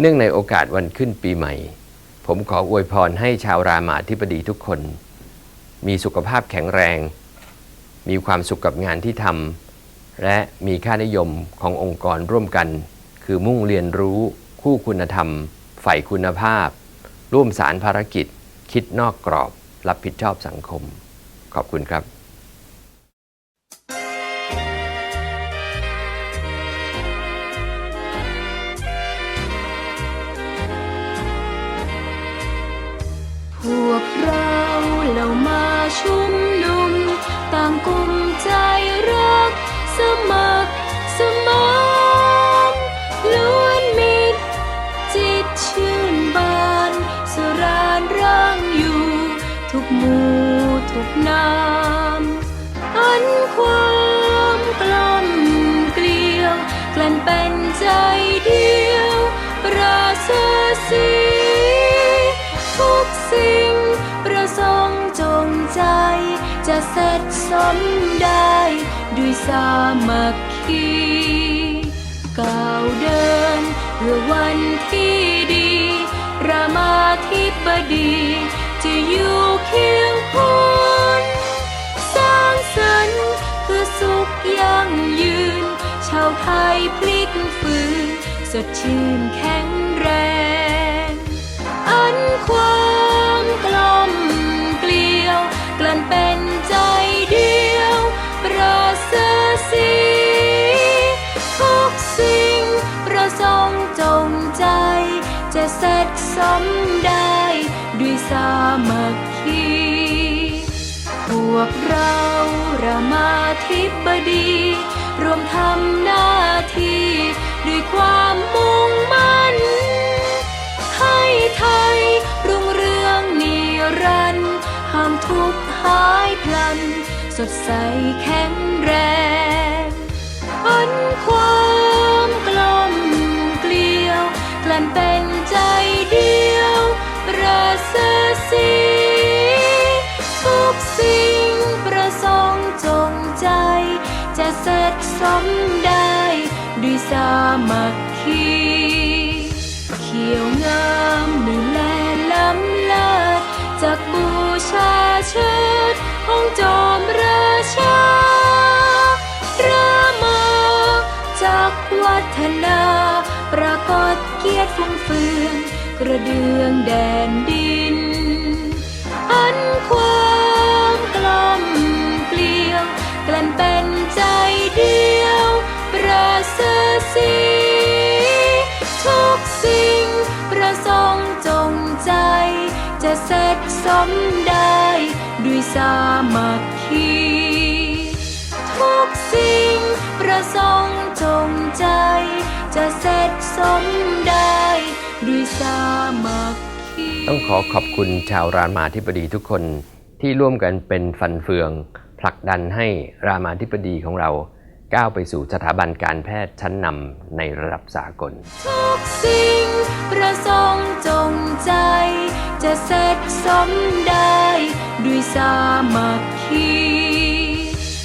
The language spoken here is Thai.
เนื่องในโอกาสวันขึ้นปีใหม่ ผมขออวยพรให้ชาวรามาธิบดีทุกคน มีสุขภาพแข็งแรง มีความสุขกับงานที่ทำและมีค่านิยมขององค์กรร่วมกัน คือมุ่งเรียนรู้ คู่คุณธรรมใฝ่คุณภาพ ร่วมสารภารกิจ คิดนอกกรอบ รับผิดชอบสังคม ขอบคุณครับ ทุกนามอันความกลมเกลียวกลั่นเป็นใจเดียวปราเสสีทุกสิ่งประสงค์จงใจ จะเสร็จสมได้ด้วยสามัคคีก้าวเดินเพื่อวันที่ดีรามาธิบดีจะอยู่ สดชื่นแข็งแรง อันความกลมเกลียว กลั่นเป็นใจเดียวประเสริฐสีทุกสิ่งประสงค์จงใจ จะเสร็จสมได้ด้วยสามัคคีพวกเรารามาธิบดี รวมทำหน้าที่ด้วยความ กหายพลัน สดใสแข็งแรงอันความกลมเกลียวกลั่นเป็นใจเดียวประเสริฐสีทุกสิ่งประสงค์จงใจ จะเสร็จสมได้ด้วยสามัคคี เชิดองจอมราชา รามาจากวัฒนา ปรากฏเกียรติฟุ้งเฟือง กระเดืองแดนดิน อันความกลมเกลียวกลั่นเป็นใจเดียว ประเสริฐสีทุกสิ่งประสงค์จงใจ จะเสร็จสมได้ ด้วยสามัคคี ทุกสิ่งประสงค์จงใจ จะเสร็จสมได้ด้วยสามัคคีต้องขอขอบคุณชาวรามาธิบดีทุกคนที่ร่วมกันเป็นฟันเฟือง ผลักดันให้รามาธิบดีของเราก้าวไปสู่สถาบันการแพทย์ชั้นนำในระดับสากล ทุกสิ่งประสงค์จงใจ จะเสร็จสมได้ sa makinig.